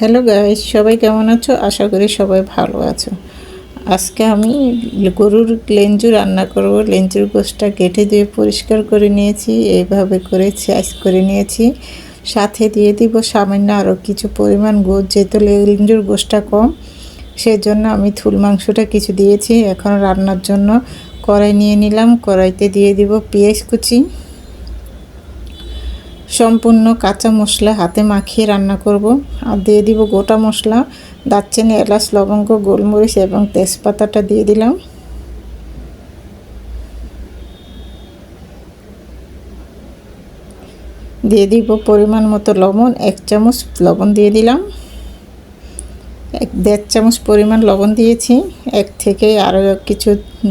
Hello guys সবাই কেমন আছো? আশা করি সবাই ভালো আছো। আজকে আমি গরুর লেঞ্জু রান্না করব। লেঞ্জুর গোশটা কেটে দিয়ে পরিষ্কার করে নিয়েছি। এইভাবে করে সাইজ করে নিয়েছি। সাথে দিয়ে দিব সামান্য আরও কিছু পরিমাণ গোছ যেহেতু লেঞ্জুর গোশটা কম, সেজন্য আমি থুল মাংসটা কিছু দিয়েছি। এখন রান্নার জন্য কড়াই নিয়ে নিলাম। কড়াইতে দিয়ে দিব পেঁয়াজ কুচি। সম্পূর্ণ কাঁচা মশলা হাতে মাখিয়ে রান্না করব। আর দিয়ে দিব গোটা মশলা, দারচিনি, এলাচ, লবঙ্গ, গোলমরিচ এবং তেজপাতাটা দিয়ে দিলাম। দিয়ে দিব পরিমাণ মতো লবণ, এক চামচ লবণ দিয়ে দিলাম। এক দেড় চামচ পরিমাণ লবণ দিয়েছি, এক থেকে আরও কিছু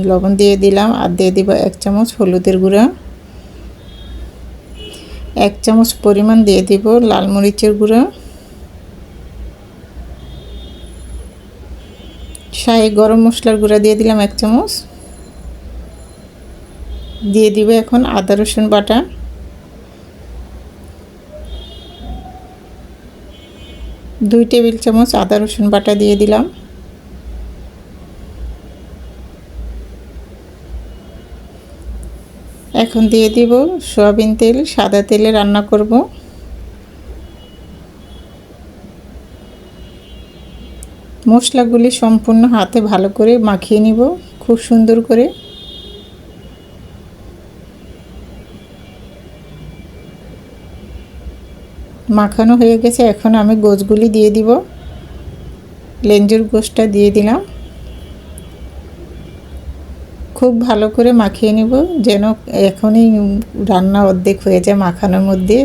লবণ দিয়ে দিলাম। আর দিয়ে দিব এক চামচ হলুদের গুঁড়া। এক চামচ পরিমাণ দিয়ে দিব লাল মরিচের গুঁড়া। শাহি গরম মশলার গুঁড়া দিয়ে দিলাম এক চামচ। দিয়ে দিব এখন আদা, রসুন বাটা। দুই টেবিল চামচ আদা, রসুন বাটা দিয়ে দিলাম। এখন দিয়ে দিব সয়াবিন তেল, সাদা তেলে রান্না করব। মশলাগুলি সম্পূর্ণ হাতে ভালো করে মাখিয়ে নিব, খুব সুন্দর করে। মাখানো হয়ে গেছে, এখন আমি গোছগুলি দিয়ে দিব। লেঞ্জুর গোছটা দিয়ে দিলাম। খুব ভালো করে মাখিয়ে নিব, যেন এখনই রান্না অর্ধেক হয়ে যায় মাখানোর মধ্যে।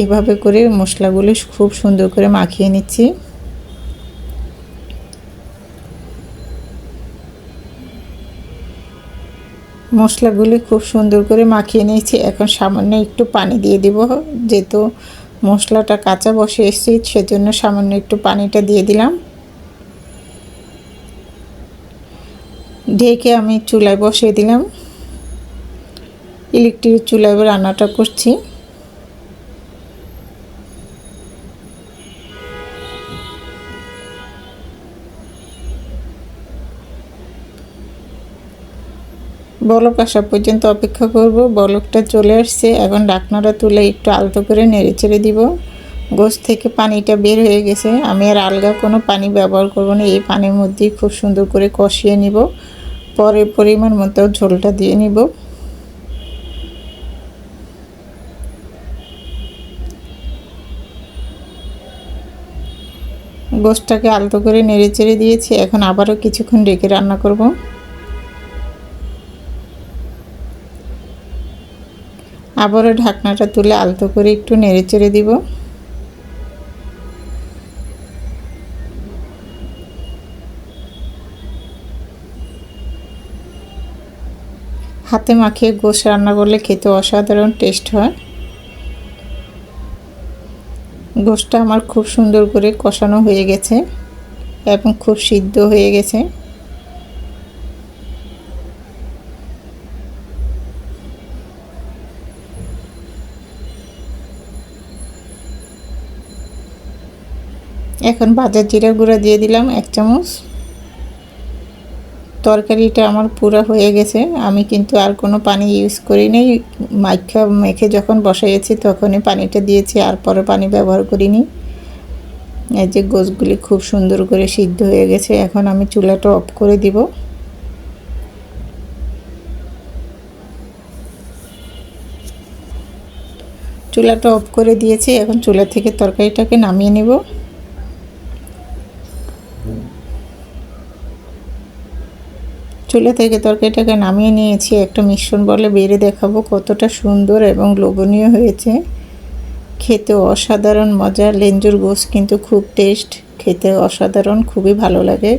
এইভাবে করে মশলাগুলো খুব সুন্দর করে মাখিয়ে নিচ্ছি। মশলাগুলি খুব সুন্দর করে মাখিয়ে নিয়েছি। এখন সামান্য একটু পানি দিয়ে দিব, যেহেতু মশলাটা কাঁচা বসে এসেছি, সেজন্য সামান্য একটু পানিটা দিয়ে দিলাম। ঢেকে আমি চুলায় বসিয়ে দিলাম। ইলেকট্রিক চুলায় রান্নাটা করছি। বলক আসা পর্যন্ত অপেক্ষা করব। বলকটা চলে আসছে। এখন ডাকনাটা তুলে একটু আলতো করে নেড়ে ছেড়ে দিব। গোস থেকে পানিটা বের হয়ে গেছে। আমি আর আলগা কোনো পানি ব্যবহার করব না। এই পানির মধ্যেই খুব সুন্দর করে কষিয়ে নিব। পরে পরিমাণ মতো ঝোলটা দিয়ে নিব। গোসটাকে আলতো করে নেড়ে চেড়ে দিয়েছি, এখন আবারও কিছুক্ষণ রেখে রান্না করব। আবারও ঢাকনাটা তুলে আলতো করে একটু নেড়ে চেড়ে দিব। হাতে মাখিয়ে গোশ রান্না করলে খেতে অসাধারণ টেস্ট হয়। গোশটা আমার খুব সুন্দর করে কষানো হয়ে গেছে এবং খুব সিদ্ধ হয়ে গেছে। এখন বাজার জিরা গুঁড়া দিয়ে দিলাম এক চামচ। তরকারিটা আমার পুরো হয়ে গেছে। আমি কিন্তু আর কোনো পানি ইউজ করি নেই। মাইখা, মেখে যখন বসাইছি তখনই পানিটা দিয়েছি, আর পরে পানি ব্যবহার করিনি। এই যে গোছগুলি খুব সুন্দর করে সিদ্ধ হয়ে গেছে। এখন আমি চুলাটা অফ করে দিব। চুলাটা অফ করে দিয়েছি। এখন চুলা থেকে তরকারিটাকে নামিয়ে নেব। চুলা থেকে তরকারিটাকে নামিয়ে নিয়েছি। একটা মিশ্রণ বলে বেড়ে দেখাবো কতটা সুন্দর এবং লোভনীয় হয়েছে। খেতে অসাধারণ মজা লেঞ্জুর গোস কিন্তু খুব টেস্ট। খেতে অসাধারণ, খুবই ভালো লাগে।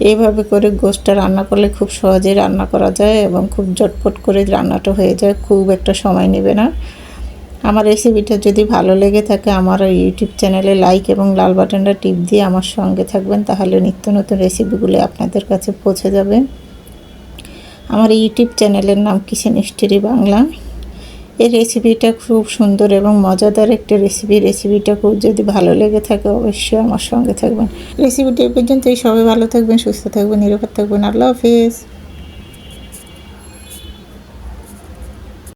এইভাবে করে গোসটা রান্না করলে খুব সহজে রান্না করা যায় এবং খুব জটপট করে রান্নাটা হয়ে যায়। খুব একটা সময় নেবে না। আমার রেসিপিটা যদি ভালো লেগে থাকে, আমার ইউটিউব চ্যানেলে লাইক এবং লাল বাটনটা টিপ দিয়ে আমার সঙ্গে থাকবেন। তাহলে নিত্য নতুন রেসিপিগুলি আপনাদের কাছে পৌঁছে যাবে। আমার ইউটিউব চ্যানেলের নাম কিচেন স্টোরি বাংলা। এই রেসিপিটা খুব সুন্দর এবং মজাদার একটা রেসিপি। রেসিপিটা খুব যদি ভালো লেগে থাকে অবশ্যই আমার সঙ্গে থাকবেন। রেসিপিটা এই সবাই ভালো থাকবেন, সুস্থ থাকবেন, নিরাপদ থাকবেন। আল্লাহ হাফিজ।